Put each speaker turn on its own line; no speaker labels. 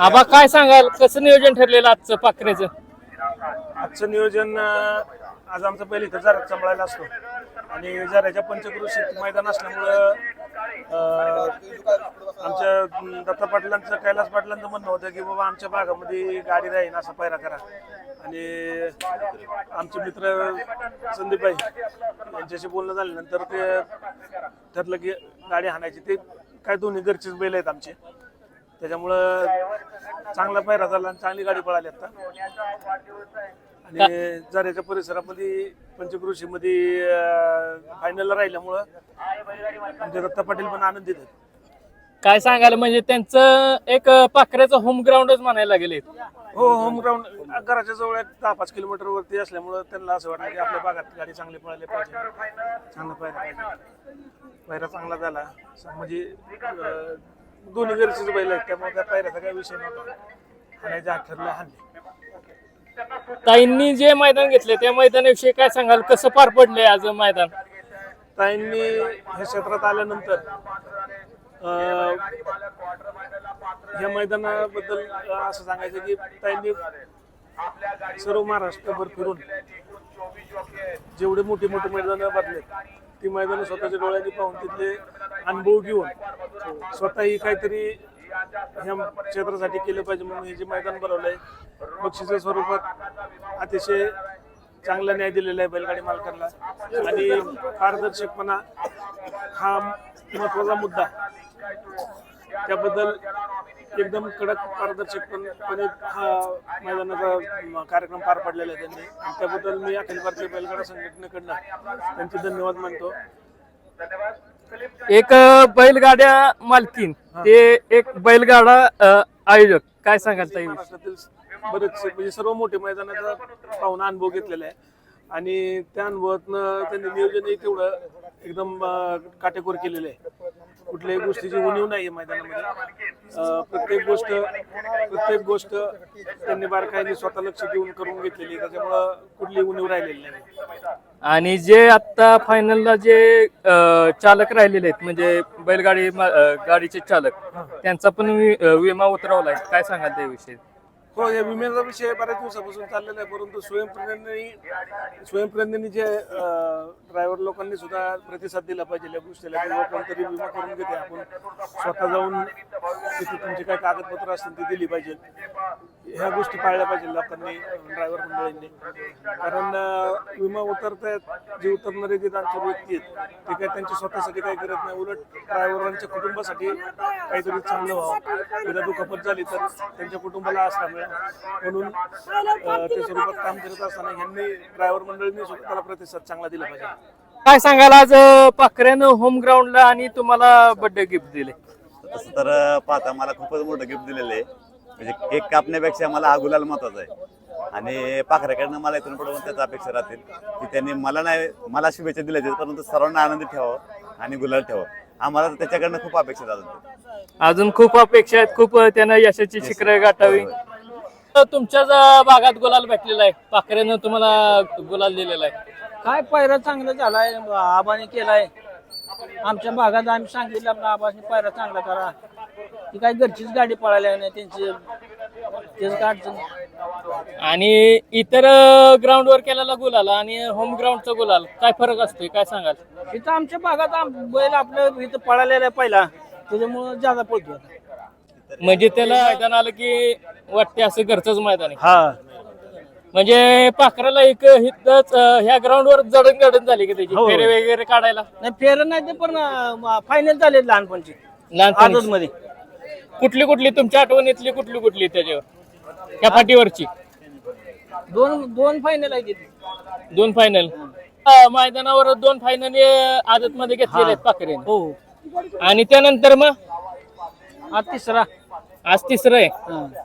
आबा काय सांगाल? कसं नियोजन ठरलेलं आजचं पाखरेचं?
आजचं नियोजन अं, आज आमचं पहिले इथं जरा सांभाळायला असतो. आणि जराच्या पंचक्रोशीत मैदान असल्यामुळं अं, आमच्या अं, दत्ता पाटलांचं कैलास पाटलांचं म्हणणं होतं की बाबा आमच्या भागामध्ये गाडी राहील असा पायरा करा. आणि आमचे मित्र संदीपबाई यांच्याशी बोलणं झाल्यानंतर ते ठरलं की गाडी हाणायची. ते काय दोन्ही घरचेच बैल आहेत आमचे. त्याच्यामुळं चांगला पायरा झाला आणि चांगली गाडी पळाली आता. आणि जराच्या परिसरामध्ये पंचक्रोशीमध्ये फायनलला राहिल्यामुळं आमचे दत्ता पाटील पण आनंदित आहेत.
काय सांगाल म्हणजे त्यांचं एक पाखऱ्याचं होम ग्राउंडच म्हणायला लागेल हे.
हो होम ग्राउंड घराच्या जवळ एक दहा पाच किलोमीटर वरती असल्यामुळं त्यांना असं वाटलं की आपल्या भागात गाडी चांगली पळाली पाहिजे. चांगला पायरा पाहिजे पायरा चांगला झाला. म्हणजे अं, दोन्ही घरचीच बैल आहेत त्यामुळे त्या पायऱ्याचा काही विषय नव्हता. हाणायच्या हात ठरलं हाणले.
ताईंनी जे मैदान घेतले त्या मैदानाविषयी काय सांगाल? कसं पार पडलंय आज मैदान?
ताईंनी ह्या क्षेत्रात आल्यानंतर अं, या मैदानाबद्दल असं सांगायचं की ताईंनी सर्व महाराष्ट्रभर फिरून जेवढे मोठे मोठे मैदानं भरलेत ती मैदानं स्वतःच्या डोळ्यांनी पाहून तिथले अनुभव घेऊन स्वतःही काहीतरी ह्या क्षेत्रासाठी केलं पाहिजे म्हणून हे जे मैदान भरवलंय बक्षिसा स्वरूपात अतिशय चांगला न्याय दिलेला आहे बैलगाडी मालकांना. आणि पारदर्शकपणा हा महत्त्वाचा मुद्दा त्याबद्दल एकदम कडक पारदर्शकपणे हा मैदानाचा कार्यक्रम पार पाडलेला आहे त्यांनी. त्याबद्दल मी अखिल भारतीय बैलगाडा संघटनेकडनं त्यांचे धन्यवाद मानतो.
एक बैलगाड्या मालकीन ते एक बैलगाडा आयोजक. काय सांगाल ताई?
महाराष्ट्रातील बरेचसे म्हणजे सर्व मोठे मैदानाचा पाहून अनुभव घेतलेला आहे. आणि त्या अनुभवातनं त्यांनी नियोजनही तेवढं एकदम काटेकोर केलेलं आहे. कुठल्याही गोष्टीची उणीव नाही आहे मैदानामध्ये प्रत्येक गोष्ट प्रत्येक गोष्ट त्यांनी बारकाईने स्वतः लक्ष देऊन करून घेतलेली आहे. त्याच्यामुळं कुठली उणीव राहिलेली नाही.
आणि जे आता फायनलला जे चालक राहिलेले आहेत म्हणजे बैलगाडी गाडीचे चालक त्यांचा पण विमा उतरवलाय काय सांगाल त्याविषयी?
हो या विम्याचा विषय बऱ्याच दिवसापासून चाललेला आहे परंतु स्वयंप्रेरणेने स्वयंप्रेरणेने जे ड्रायव्हर लोकांनी सुद्धा प्रतिसाद दिला पाहिजे या गोष्टीला किंवा कोणतरी विमा करून घेते आपण स्वतः जाऊन तिथे तुमची काय कागदपत्र असतील ती दिली पाहिजे. ह्या गोष्टी पाळल्या पाहिजे लोकांनी ड्रायव्हर मंडळींनी. कारण विमा उतरतायत जे उतरणारे जे दानशूर व्यक्ती आहेत ते काय त्यांच्या स्वतःसाठी काही करत नाही. उलट ड्रायव्हरांच्या कुटुंबासाठी काहीतरी चांगलं व्हावं. उद्या दुखापत झाली तर त्यांच्या कुटुंबाला आसरा मिळेल म्हणून स्वरूपात काम करत असताना यांनी ड्रायव्हर मंडळींनी सुद्धा त्याला प्रतिसाद चांगला दिला पाहिजे.
काय सांगाल आज पाखऱ्यानं होम ग्राउंडला आणि तुम्हाला बर्थडे गिफ्ट दिले?
तसं तर पाहता मला खूपच मोठं गिफ्ट दिलेलं आहे. म्हणजे केक कापण्यापेक्षा मला हा गुलाल महत्त्वाचा आहे. आणि पाखऱ्याकडनं मला इथून पुढे पण त्याचा अपेक्षा राहतील की त्यांनी मला नाही मला शुभेच्छा दिल्या आहेत, परंतु सर्वांना आनंदी ठेवावं आणि गुलाल ठेवावं. आम्हाला तर त्याच्याकडनं खूप अपेक्षा राहतात.
अजून खूप अपेक्षा आहेत खूप त्यानं यशाची शिखर गाठावी. तुमच्याच भागात गुलाल भेटलेला आहे. पाखऱ्यानं तुम्हाला गुलाल दिलेला आहे.
काय पायरा चांगला झालाय आबाने केलाय. आमच्या भागात आम्ही सांगितलं आपल्या आबाने पायरा चांगला करा. ती काय घरचीच गाडी पळायला नाही त्यांची तेच काय अडचण नाही.
आणि इतर ग्राउंड वर केलेला गुलाल आणि होम ग्राउंडचा गुलाल काय फरक असतोय काय सांगाल?
इथं आमच्या भागात आम- बैल आपलं इथं पळालेला आहे पहिला. त्याच्यामुळं जादा पळतो
म्हणजे त्याला मैदान आलं की वाटते असं घरचंच मैदान आहे.
हा.
म्हणजे पाखराला एक हिथंच अं, ह्या ग्राउंड वर जडण गडण झाली की त्याची.
हो.
फेरे वगैरे काढायला.
नाही फेर नाही ते पण फायनल झाले लहानपणची.
लहानपणी
आदत मध्ये
कुठली कुठली तुमच्या आठवणीतली कुठली कुठली त्याच्यावर? त्या फाटीवरची
दोन दोन फायनल आहे तिथे
दोन फायनल मैदानावर दोन फायनल आदत मध्ये घेतलेले आहेत पाखरेने.
हो हो.
आणि त्यानंतर मग?
हा तिसरा.
आज तिसरं आहे.